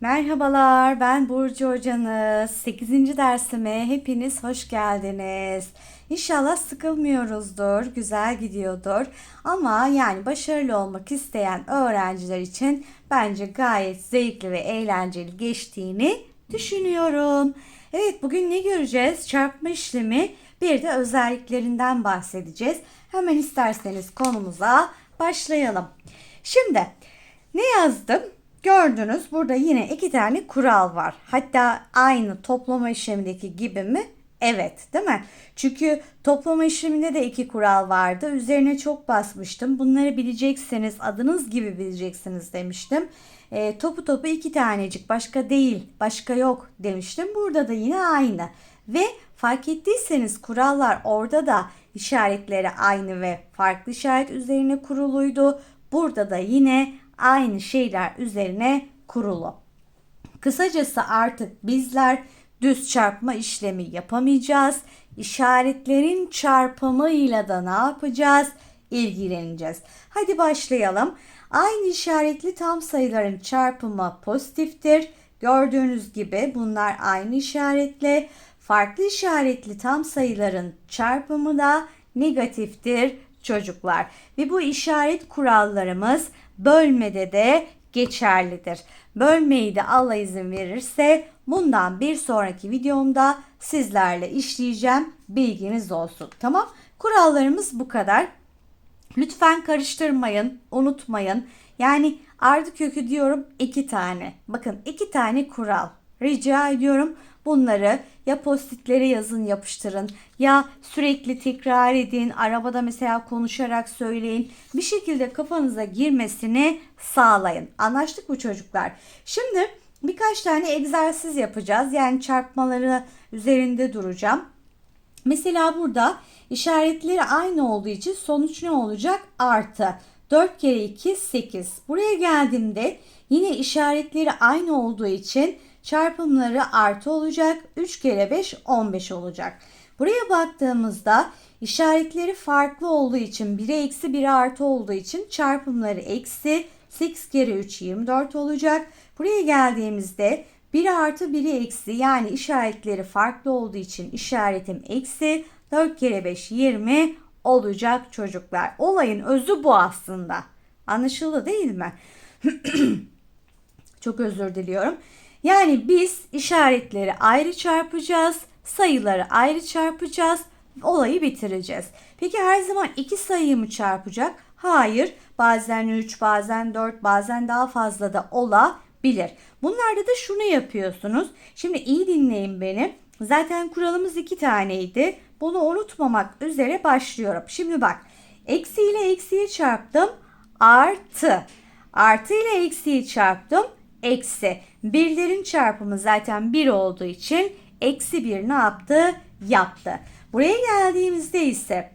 Merhabalar, ben Burcu Hocanız. 8. dersime hepiniz hoş geldiniz. İnşallah sıkılmıyoruzdur, güzel gidiyordur. Ama yani başarılı olmak isteyen öğrenciler için bence gayet zevkli ve eğlenceli geçtiğini düşünüyorum. Evet, bugün ne göreceğiz? Çarpma işlemi bir de özelliklerinden bahsedeceğiz. Hemen isterseniz konumuza başlayalım. Şimdi ne yazdım? Gördünüz burada yine iki tane kural var. Hatta aynı toplama işlemindeki gibi mi? Evet değil mi? Çünkü toplama işleminde de iki kural vardı. Üzerine çok basmıştım. Bunları bileceksiniz, adınız gibi bileceksiniz demiştim. E, topu topu iki tanecik başka değil, başka yok demiştim. Burada da yine aynı. Ve fark ettiyseniz kurallar orada da işaretleri aynı ve farklı işaret üzerine kuruluydu. Burada da yine aynı şeyler üzerine kurulu. Kısacası artık bizler düz çarpma işlemi yapamayacağız. İşaretlerin çarpımıyla da ne yapacağız? İlgileneceğiz. Hadi başlayalım. Aynı işaretli tam sayıların çarpımı pozitiftir. Gördüğünüz gibi bunlar aynı işaretle. Farklı işaretli tam sayıların çarpımı da negatiftir çocuklar. Ve bu işaret kurallarımız bölmede de geçerlidir. Bölmeyi de Allah izin verirse bundan bir sonraki videomda sizlerle işleyeceğim. Bilginiz olsun. Tamam? Kurallarımız bu kadar. Lütfen karıştırmayın, unutmayın. Yani ardı kökü diyorum iki tane. Bakın iki tane kural. Rica ediyorum bunları ya postitlere yazın yapıştırın ya sürekli tekrar edin. Arabada mesela konuşarak söyleyin. Bir şekilde kafanıza girmesini sağlayın. Anlaştık mı çocuklar? Şimdi birkaç tane egzersiz yapacağız. Yani çarpmaları üzerinde duracağım. Mesela burada işaretleri aynı olduğu için sonuç ne olacak? Artı. 4 kere 2 8. Buraya geldiğimde yine işaretleri aynı olduğu için çarpımları artı olacak. 3 kere 5 15 olacak. Buraya baktığımızda işaretleri farklı olduğu için 1'e eksi 1'e artı olduğu için çarpımları eksi 8 kere 3 24 olacak. Buraya geldiğimizde 1 artı 1'i eksi yani işaretleri farklı olduğu için işaretim eksi 4 kere 5 20 olacak çocuklar. Olayın özü bu aslında. Anlaşıldı değil mi? Çok özür diliyorum. Yani biz işaretleri ayrı çarpacağız, sayıları ayrı çarpacağız, olayı bitireceğiz. Peki her zaman iki sayıyı mı çarpacak? Hayır. Bazen 3, bazen 4, bazen daha fazla da olabilir. Bunlarda da şunu yapıyorsunuz. Şimdi iyi dinleyin beni. Zaten kuralımız iki taneydi. Bunu unutmamak üzere başlıyorum. Şimdi bak. Eksi ile eksiyi çarptım. Artı. Artı ile eksiyi çarptım. Eksi. Birlerin çarpımı zaten 1 olduğu için eksi 1 ne yaptı? Yaptı. Buraya geldiğimizde ise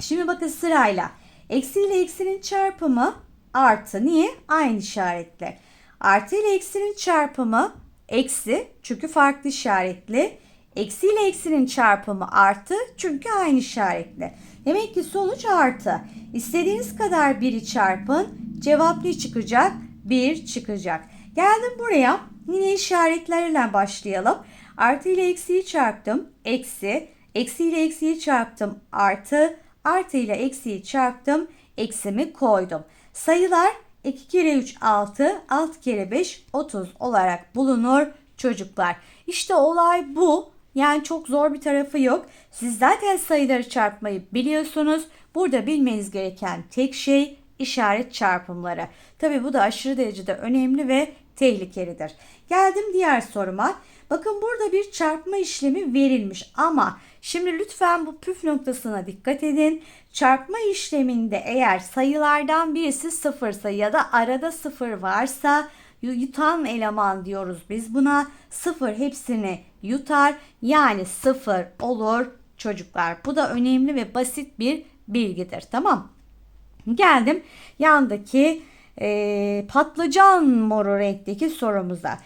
şimdi bakın sırayla. Eksi ile eksinin çarpımı artı. Niye? Aynı işaretle. Artı ile eksinin çarpımı eksi. Çünkü farklı işaretli. Eksi ile eksinin çarpımı artı. Çünkü aynı işaretli. Demek ki sonuç artı. İstediğiniz kadar biri çarpın. Cevap ne çıkacak? 1 çıkacak. Geldim buraya. Yine işaretlerle başlayalım. Artı ile eksiyi çarptım. Eksi. Eksi ile eksiyi çarptım. Artı. Artı ile eksiyi çarptım. Eksimi koydum. Sayılar 2 kere 3 6, 6 kere 5 30 olarak bulunur çocuklar. İşte olay bu. Yani çok zor bir tarafı yok. Siz zaten sayıları çarpmayı biliyorsunuz. Burada bilmeniz gereken tek şey işaret çarpımları. Tabi bu da aşırı derecede önemli ve tehlikelidir. Geldim diğer soruma. Bakın burada bir çarpma işlemi verilmiş ama şimdi lütfen bu püf noktasına dikkat edin. Çarpma işleminde eğer sayılardan birisi sıfırsa ya da arada sıfır varsa yutan eleman diyoruz biz buna. Sıfır hepsini yutar yani sıfır olur çocuklar. Bu da önemli ve basit bir bilgidir tamam. Geldim yandaki e, patlıcan moru renkteki sorumuza.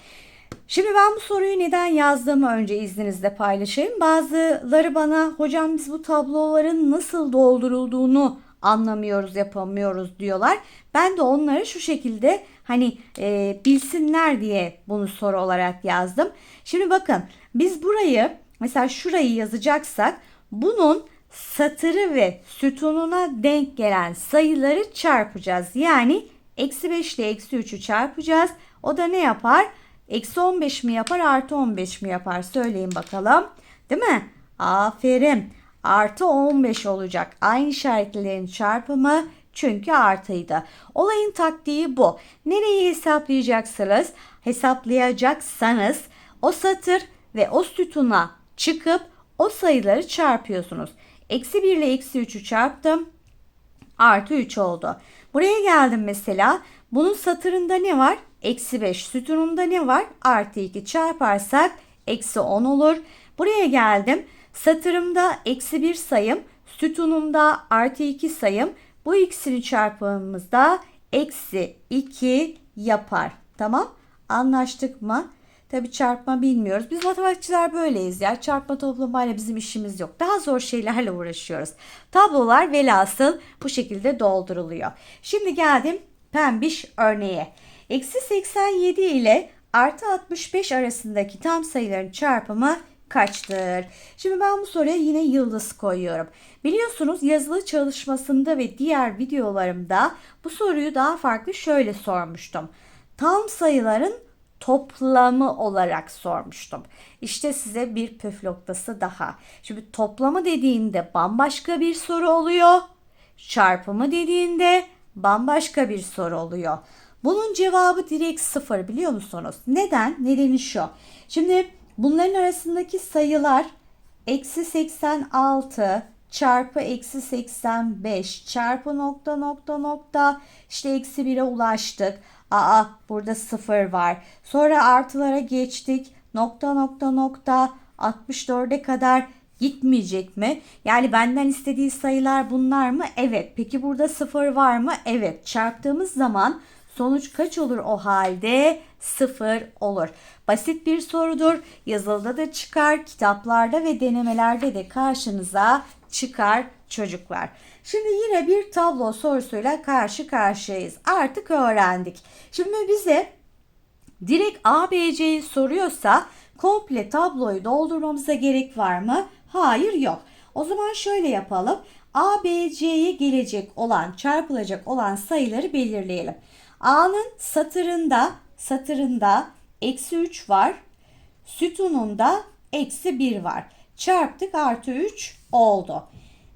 Şimdi ben bu soruyu neden yazdığımı önce izninizle paylaşayım. Bazıları bana hocam biz bu tabloların nasıl doldurulduğunu anlamıyoruz, yapamıyoruz diyorlar. Ben de onları şu şekilde hani e, bilsinler diye bunu soru olarak yazdım. Şimdi bakın biz burayı mesela şurayı yazacaksak bunun satırı ve sütununa denk gelen sayıları çarpacağız. Yani eksi 5 ile eksi 3'ü çarpacağız. O da ne yapar? Eksi 15 mi yapar artı 15 mi yapar? Söyleyin bakalım. Değil mi? Aferin. Artı 15 olacak. Aynı işaretlerin çarpımı çünkü artıydı. Olayın taktiği bu. Nereyi hesaplayacaksınız? Hesaplayacaksanız o satır ve o sütuna çıkıp o sayıları çarpıyorsunuz. Eksi 1 ile eksi 3'ü çarptım. Artı 3 oldu. Buraya geldim mesela. Bunun satırında ne var? Eksi 5. Sütununda ne var? Artı 2 çarparsak eksi 10 olur. Buraya geldim. Satırımda eksi 1 sayım. Sütunumda artı 2 sayım. Bu ikisini çarpımımızda eksi 2 yapar. Tamam. Anlaştık mı? Tabi çarpma bilmiyoruz. Biz matematikçiler böyleyiz ya. Çarpma toplamayla bizim işimiz yok. Daha zor şeylerle uğraşıyoruz. Tablolar velhasıl bu şekilde dolduruluyor. Şimdi geldim pembiş örneğe. Eksi 87 ile artı 65 arasındaki tam sayıların çarpımı kaçtır? Şimdi ben bu soruya yine yıldız koyuyorum. Biliyorsunuz yazılı çalışmasında ve diğer videolarımda bu soruyu daha farklı şöyle sormuştum. Tam sayıların toplamı olarak sormuştum. İşte size bir püf noktası daha. Şimdi toplamı dediğinde bambaşka bir soru oluyor. Çarpımı dediğinde bambaşka bir soru oluyor. Bunun cevabı direkt sıfır biliyor musunuz? Neden? Nedeni şu. Şimdi bunların arasındaki sayılar eksi 86 çarpı eksi 85 çarpı nokta nokta nokta işte eksi 1'e ulaştık. Aa burada sıfır var. Sonra artılara geçtik. Nokta nokta nokta 64'e kadar gitmeyecek mi? Yani benden istediği sayılar bunlar mı? Evet. Peki burada sıfır var mı? Evet. Çarptığımız zaman sonuç kaç olur o halde? Sıfır olur. Basit bir sorudur. Yazılıda da çıkar, kitaplarda ve denemelerde de karşınıza çıkar çocuklar. Şimdi yine bir tablo sorusuyla karşı karşıyayız. Artık öğrendik. Şimdi bize direkt ABC'yi soruyorsa komple tabloyu doldurmamıza gerek var mı? Hayır yok. O zaman şöyle yapalım. ABC'ye gelecek olan, çarpılacak olan sayıları belirleyelim. A'nın satırında, satırında eksi 3 var. Sütununda eksi 1 var. Çarptık artı 3 oldu.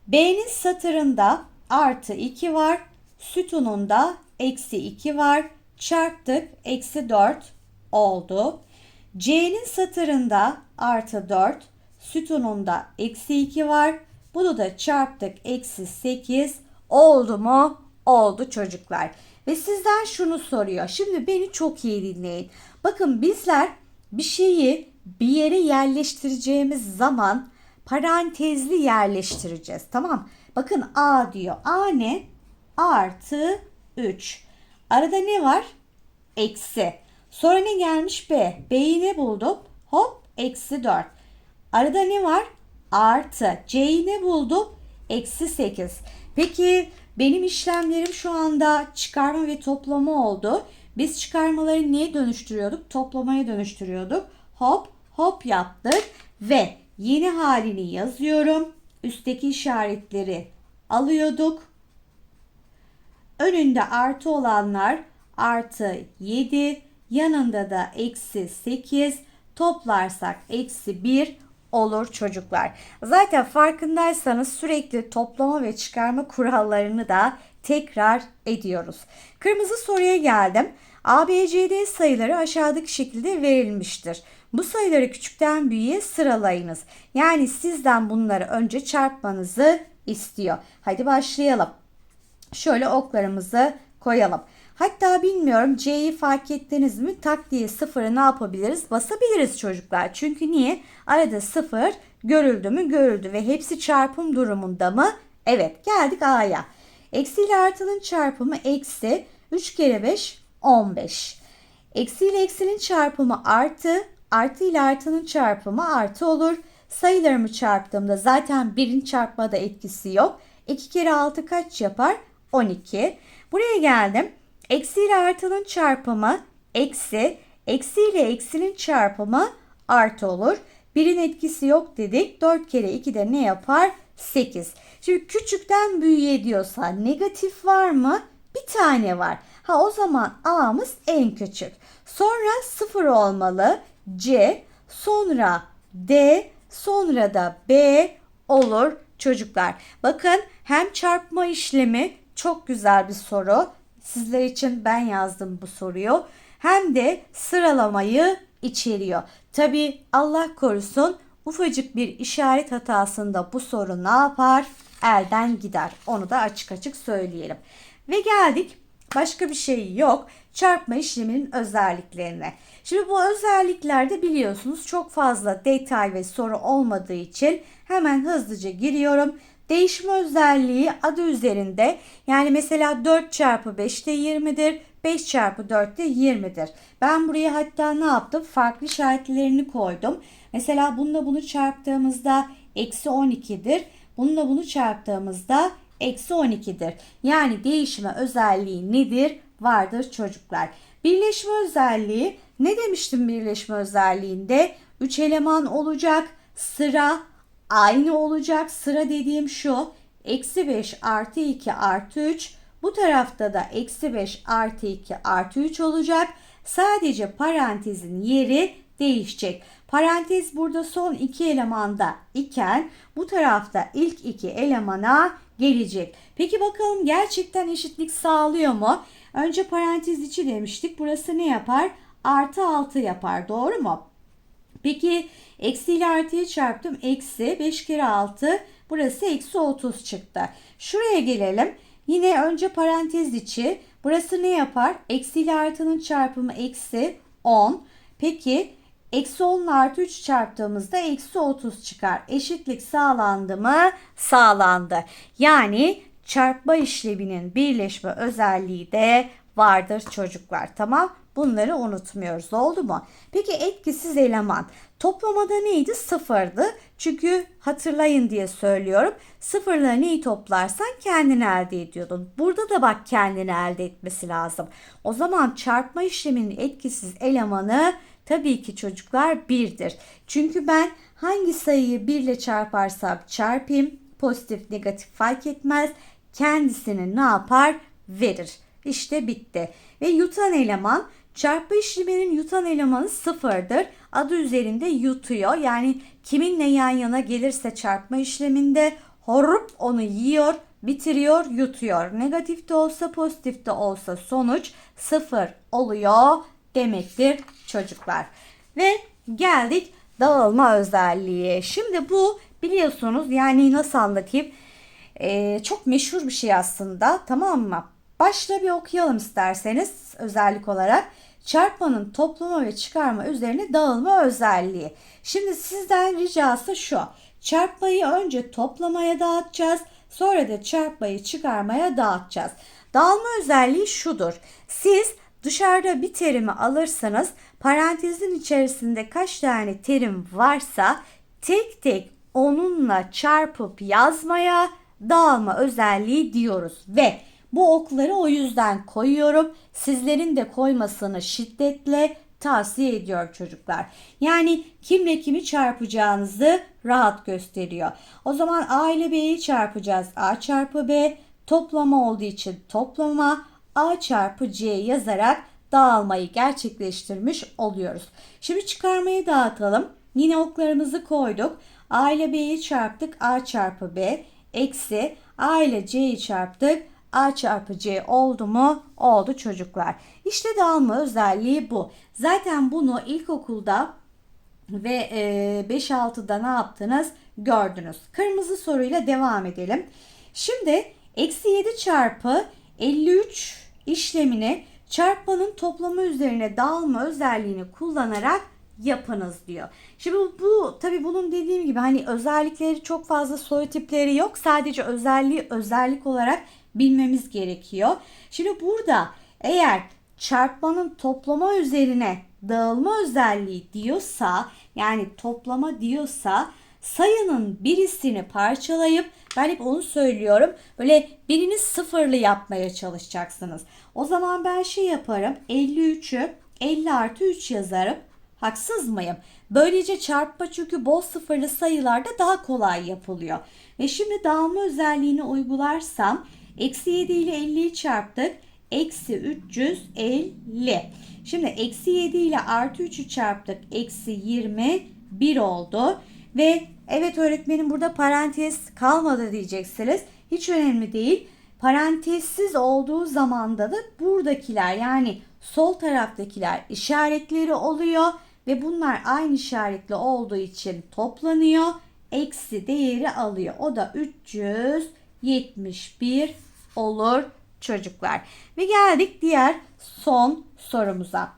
B'nin satırında artı 2 var. Sütununda eksi 2 var. Çarptık eksi 4 oldu. C'nin satırında artı 4. Sütununda eksi 2 var. Bunu da çarptık eksi 8 oldu mu? Oldu çocuklar. Ve sizden şunu soruyor. Şimdi beni çok iyi dinleyin. Bakın bizler bir şeyi bir yere yerleştireceğimiz zaman parantezli yerleştireceğiz. Tamam. Bakın A diyor. A ne? Artı 3. Arada ne var? Eksi. Sonra ne gelmiş B? B'yi ne buldum? Hop eksi 4. Arada ne var? Artı. C'yi ne buldum? Eksi 8. Peki benim işlemlerim şu anda çıkarma ve toplama oldu. Biz çıkarmaları neye dönüştürüyorduk? Toplamaya dönüştürüyorduk. Hop hop yaptık ve Yeni halini yazıyorum. Üstteki işaretleri alıyorduk. Önünde artı olanlar artı 7, yanında da eksi 8, toplarsak eksi 1 olur çocuklar. Zaten farkındaysanız sürekli toplama ve çıkarma kurallarını da tekrar ediyoruz. Kırmızı soruya geldim. ABCD sayıları aşağıdaki şekilde verilmiştir. Bu sayıları küçükten büyüğe sıralayınız. Yani sizden bunları önce çarpmanızı istiyor. Hadi başlayalım. Şöyle oklarımızı koyalım. Hatta bilmiyorum C'yi fark ettiniz mi? Tak diye sıfırı ne yapabiliriz? Basabiliriz çocuklar. Çünkü niye? Arada sıfır görüldü mü? Görüldü ve hepsi çarpım durumunda mı? Evet geldik A'ya. Eksi ile artının çarpımı eksi 3 kere 5 15. Eksi ile eksinin çarpımı artı Artı ile artının çarpımı artı olur. Sayılarımı çarptığımda zaten birin çarpmada etkisi yok. 2 kere 6 kaç yapar? 12. Buraya geldim. Eksi ile artının çarpımı eksi. Eksi ile eksinin çarpımı artı olur. Birin etkisi yok dedik. 4 kere 2 de ne yapar? 8. Şimdi küçükten büyüğe diyorsa negatif var mı? Bir tane var. Ha o zaman A'mız en küçük. Sonra 0 olmalı. C, sonra D, sonra da B olur çocuklar. Bakın hem çarpma işlemi çok güzel bir soru. Sizler için ben yazdım bu soruyu. Hem de sıralamayı içeriyor. Tabi Allah korusun ufacık bir işaret hatasında bu soru ne yapar? Elden gider. Onu da açık açık söyleyelim. Ve geldik başka bir şey yok. Çarpma işleminin özelliklerine. Şimdi bu özelliklerde biliyorsunuz çok fazla detay ve soru olmadığı için hemen hızlıca giriyorum. Değişme özelliği adı üzerinde. Yani mesela 4 çarpı 5 de 20'dir. 5 çarpı 4 de 20'dir. Ben buraya hatta ne yaptım? Farklı işaretlerini koydum. Mesela bununla bunu çarptığımızda eksi 12'dir. Bununla bunu çarptığımızda eksi 12'dir. Yani değişme özelliği nedir? Vardır çocuklar. Birleşme özelliği ne demiştim birleşme özelliğinde? 3 eleman olacak. Sıra aynı olacak. Sıra dediğim şu. Eksi 5 artı 2 artı 3. Bu tarafta da eksi 5 artı 2 artı 3 olacak. Sadece parantezin yeri değişecek. Parantez burada son iki elemanda iken bu tarafta ilk iki elemana gelecek. Peki bakalım gerçekten eşitlik sağlıyor mu? Önce parantez içi demiştik. Burası ne yapar? Artı 6 yapar. Doğru mu? Peki eksi ile artıyı çarptım. Eksi 5 kere 6 burası eksi 30 çıktı. Şuraya gelelim. Yine önce parantez içi. Burası ne yapar? Eksi ile artının çarpımı eksi 10. Peki eksi 10 ile artı 3 çarptığımızda eksi 30 çıkar. Eşitlik sağlandı mı? Sağlandı. Yani çarpma işleminin birleşme özelliği de vardır çocuklar. Tamam? Bunları unutmuyoruz. Oldu mu? Peki etkisiz eleman. Toplamada neydi? Sıfırdı. Çünkü hatırlayın diye söylüyorum. Sıfırla neyi toplarsan kendini elde ediyordun. Burada da bak kendini elde etmesi lazım. O zaman çarpma işleminin etkisiz elemanı tabii ki çocuklar birdir. Çünkü ben hangi sayıyı 1 ile çarparsam çarpayım pozitif negatif fark etmez. Kendisini ne yapar? Verir. İşte bitti. Ve yutan eleman çarpma işleminin yutan elemanı sıfırdır. Adı üzerinde yutuyor. Yani kiminle yan yana gelirse çarpma işleminde horup onu yiyor, bitiriyor, yutuyor. Negatif de olsa pozitif de olsa sonuç sıfır oluyor demektir çocuklar. Ve geldik dağılma özelliği. Şimdi bu biliyorsunuz yani nasıl anlatayım? Ee, çok meşhur bir şey aslında tamam mı? Başla bir okuyalım isterseniz özellik olarak. Çarpmanın toplama ve çıkarma üzerine dağılma özelliği. Şimdi sizden ricası şu. Çarpmayı önce toplamaya dağıtacağız. Sonra da çarpmayı çıkarmaya dağıtacağız. Dağılma özelliği şudur. Siz dışarıda bir terimi alırsanız parantezin içerisinde kaç tane terim varsa tek tek onunla çarpıp yazmaya dağılma özelliği diyoruz ve bu okları o yüzden koyuyorum. Sizlerin de koymasını şiddetle tavsiye ediyor çocuklar. Yani kimle kimi çarpacağınızı rahat gösteriyor. O zaman A ile B'yi çarpacağız. A çarpı B toplama olduğu için toplama A çarpı C yazarak dağılmayı gerçekleştirmiş oluyoruz. Şimdi çıkarmayı dağıtalım. Yine oklarımızı koyduk. A ile B'yi çarptık. A çarpı B eksi A ile C'yi çarptık. A çarpı C oldu mu? Oldu çocuklar. İşte dağılma özelliği bu. Zaten bunu ilkokulda ve 5-6'da ne yaptınız gördünüz. Kırmızı soruyla devam edelim. Şimdi eksi 7 çarpı 53 işlemini çarpmanın toplamı üzerine dağılma özelliğini kullanarak yapınız diyor. Şimdi bu, tabi bunun dediğim gibi hani özellikleri çok fazla soy tipleri yok. Sadece özelliği özellik olarak bilmemiz gerekiyor. Şimdi burada eğer çarpmanın toplama üzerine dağılma özelliği diyorsa yani toplama diyorsa sayının birisini parçalayıp ben hep onu söylüyorum. Böyle birini sıfırlı yapmaya çalışacaksınız. O zaman ben şey yaparım. 53'ü 50 artı 3 yazarım. Haksız mıyım? Böylece çarpma çünkü bol sıfırlı sayılarda daha kolay yapılıyor. Ve şimdi dağılma özelliğini uygularsam eksi 7 ile 50'yi çarptık. Eksi 350. Şimdi eksi 7 ile artı 3'ü çarptık. Eksi 21 oldu. Ve evet öğretmenim burada parantez kalmadı diyeceksiniz. Hiç önemli değil. Parantezsiz olduğu zamanda da buradakiler yani sol taraftakiler işaretleri oluyor ve bunlar aynı işaretli olduğu için toplanıyor. Eksi değeri alıyor. O da 371 olur çocuklar. Ve geldik diğer son sorumuza.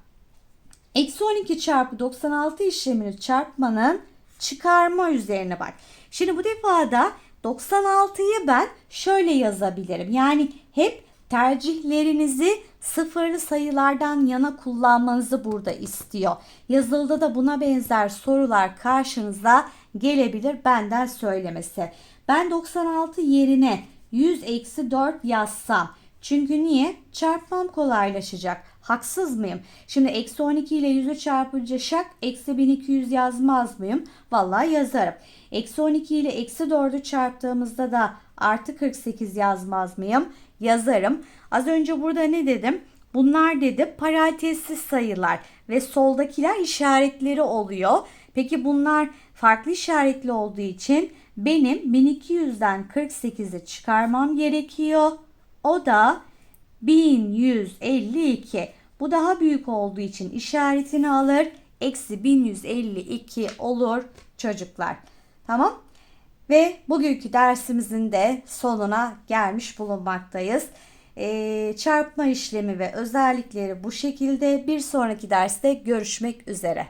Eksi 12 çarpı 96 işlemini çarpmanın çıkarma üzerine bak. Şimdi bu defada 96'yı ben şöyle yazabilirim. Yani hep tercihlerinizi sıfırlı sayılardan yana kullanmanızı burada istiyor. Yazılıda da buna benzer sorular karşınıza gelebilir benden söylemesi. Ben 96 yerine 100 eksi 4 yazsam. Çünkü niye? Çarpmam kolaylaşacak. Haksız mıyım? Şimdi eksi 12 ile 100'ü çarpınca şak eksi 1200 yazmaz mıyım? Vallahi yazarım. Eksi 12 ile eksi 4'ü çarptığımızda da artı 48 yazmaz mıyım? Yazarım. Az önce burada ne dedim? Bunlar dedi parantezsiz sayılar ve soldakiler işaretleri oluyor. Peki bunlar farklı işaretli olduğu için benim 1200'den 48'i çıkarmam gerekiyor. O da 1152. Bu daha büyük olduğu için işaretini alır. Eksi 1152 olur çocuklar. Tamam. Ve bugünkü dersimizin de sonuna gelmiş bulunmaktayız. Ee, çarpma işlemi ve özellikleri bu şekilde. Bir sonraki derste görüşmek üzere.